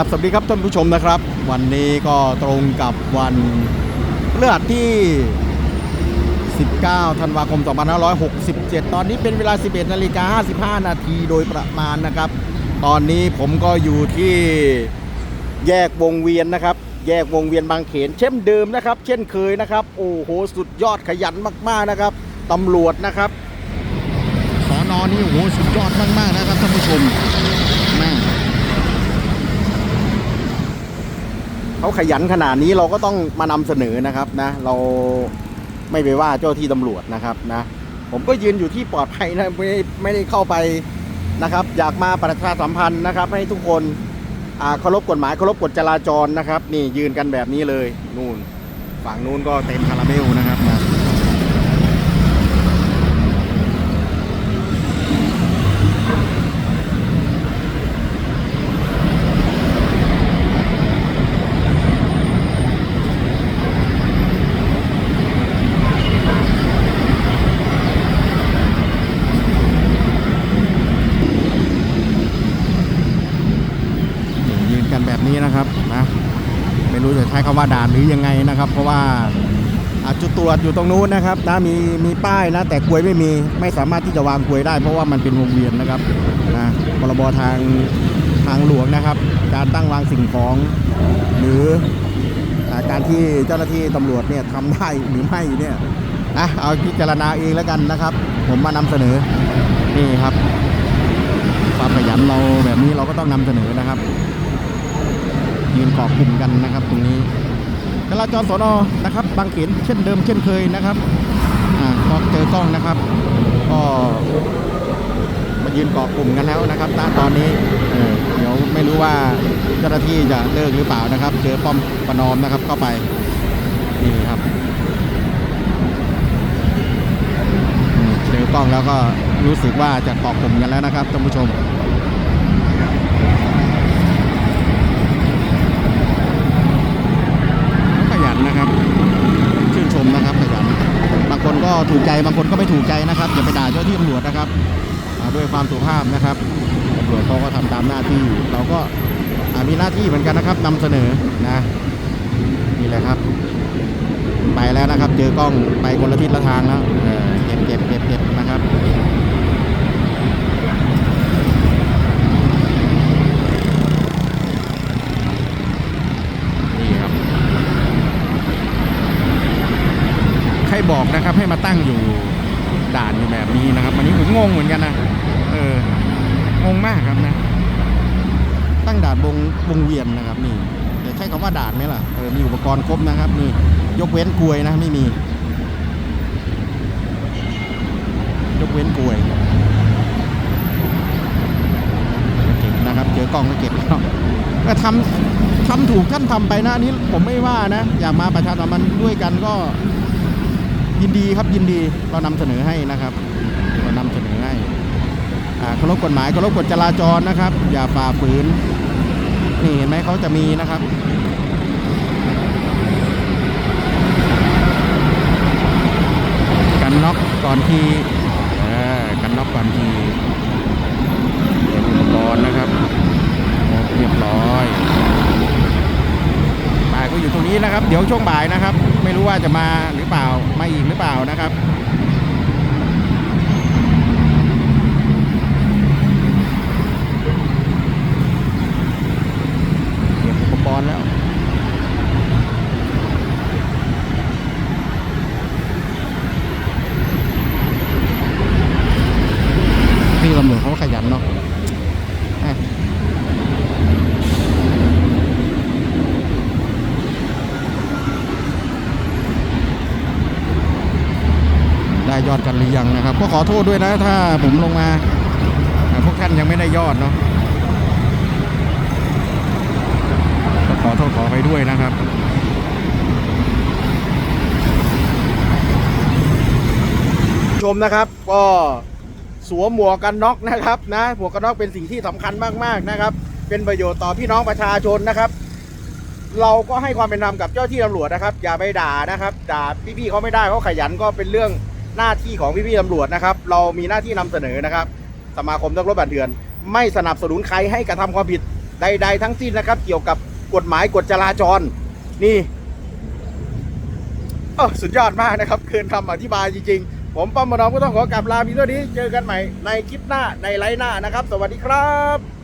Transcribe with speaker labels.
Speaker 1: กราบสวัสดีครับท่านผู้ชมนะครับ วันนี้ก็ตรงกับวันพฤหัสที่ 19 ธันวาคม 2567 ตอนนี้เป็นเวลา 11 นาฬิกา 55 นาทีโดยประมาณนะครับ ตอนนี้ผมก็อยู่ที่แยกวงเวียนนะครับ แยกวงเวียนบางเขนเช่นเดิมนะครับ เช่นเคยนะครับ โอ้โห สุดยอดขยันมากๆนะครับตำรวจนะครับสอนอนี่โอ้โหสุดยอดมากๆนะครับท่านผู้ชมแม่ เขาขยันขนาดนี้เราก็ต้องมานำเสนอนะครับนะ เราไม่ไปว่าเจ้าที่ตำรวจนะครับนะ ผมก็ยืนอยู่ที่ปลอดภัยนะไม่ไม่ได้เข้าไปนะครับ อยากมาประชาสัมพันธ์นะครับ ให้ทุกคนอ่าเคารพกฎหมายเคารพกฎจราจรนะครับ นี่ยืนกันแบบนี้เลยนู่นฝั่งนู้นก็เต็มคาราเบลนะครับนะ แบบนี้นะครับนะไม่รู้จะใช้คำว่าด่านหรือยังไงนะครับ เพราะว่าอาจุดตรวจอยู่ตรงนู้นนะครับนะมีมีป้ายนะแต่กลวยไม่มีไม่สามารถที่จะวางกลวยได้ เพราะว่ามันเป็นวงเวียนนะครับนะพรบทางทางหลวงนะครับ การตั้งวางสิ่งของ หรือาการที่เจ้าหน้าที่ตำรวจเนี่ยทำได้หรือไม่เนี่ยนะเอาพิจารณาเองแล้วกันนะครับ ผมมานำเสนอนี่ครับความขยันเราแบบนี้เราก็ต้องนำเสนอนะครับ ยืนเกาะกลุ่มกันนะครับ ตรงนี้จราจรสนนะครับ บางเขนเช่นเดิมเช่นเคยนะครับอ่าก็เจอกล้องนะครับก็มายืนเกาะกลุ่มกันแล้วนะครับตอนนี้เออเดี๋ยวไม่รู้ว่าเจ้าหน้าที่จะเลิกหรือเปล่านะครับ เจอป้อมประนอมนะครับเข้าไปนี่ครับเจอกล้องแล้วก็รู้สึกว่าจะเกาะกลุ่มกันแล้วนะครับท่านผู้ชม ขยันนะครับ ชื่นชมนะครับขยันบางคนก็ ถูกใจบางคนก็ไม่ถูกใจนะครับอย่าไปด่าเจ้าที่ตำรวจนะครับด้วยความสุภาพนะครับตำรวจเขาก็ทำตามหน้าที่เราก็มีหน้าที่เหมือนกันนะครับนำเสนอนะนี่แหละครับ ไปแล้วนะครับ เจอกล้องไปคนละทิศละทางแล้วเออเก็บเก็บเก็บเก็บนะครับ นี่ครับ ใคร บอกนะครับ ให้มาตั้งอยู่ด่านอยู่แบบนี้นะครับอันนี้ผมงงเหมือนกันนะเอองงมากครับนะ ตั้งด่านวงวงเวียนนะครับนี่จะใช้คำว่าด่านไหมล่ะเออมีอุปกรณ์ครบนะครับนี่ยกเว้นกลวยนะไม่มี ยกเว้นกลวยเก็บนะครับเจอกล้องก็เก็บแล้วก็ทำทำถูกท่านทำไปนะนี้ผมไม่ว่านะ อยากมาประชาสัมพันธ์ด้วยกันก็ ยินดีครับยินดีเรานำเสนอให้นะครับ เรานำเสนอให้อ่าเคารพกฎหมายเคารพกฎจราจรนะครับ อย่าฝ่าฝืนนี่เห็นไหมเขาจะมีนะครับกันน็อกก่อนทีกันน็อกก่อนทีเตรียมอุปกรณ์นะครับเรียบร้อยบ่ายก็อยู่ตรงนี้นะครับ เดี๋ยวช่วงบ่ายนะครับ รู้ว่าจะมาหรือเปล่ามาอีกหรือเปล่านะครับเตรียมอุปกรณ์แล้ว พี่ตำรวจเขาขยันเนาะอะได้ ยอดกันหรือยังนะครับ ก็ขอโทษด้วยนะถ้าผมลงมา พวกท่านยังไม่ได้ยอดเนาะก็ขอโทษขอไปด้วยนะครับชมนะครับก็สวมหมวกกันน็อกนะครับนะหมวกกันน็อกเป็นสิ่งที่สำคัญมากๆนะครับ เป็นประโยชน์ต่อพี่น้องประชาชนนะครับ เราก็ให้ความเป็นธรรมกับเจ้าที่ตำรวจนะครับ อย่าไปด่านะครับ ด่าพี่ๆเขาไม่ได้เขาขยันก็เป็นเรื่อง หน้าที่ของพี่ๆตำรวจนะครับ เรามีหน้าที่นำเสนอนะครับ สมาคมนักรบบันเถื่อน ไม่สนับสนุนใครให้กระทำความผิดใด ๆ ทั้งสิ้นนะครับ เกี่ยวกับกฎหมายกฎจราจร นี่ออสุดยอดมากนะครับเกินคำอธิบายจริงๆ ผมป้อมมานอมก็ต้องขอกลับลาพีเท่านี้ เจอกันใหม่ในคลิปหน้าในไลฟ์หน้านะครับ สวัสดีครับ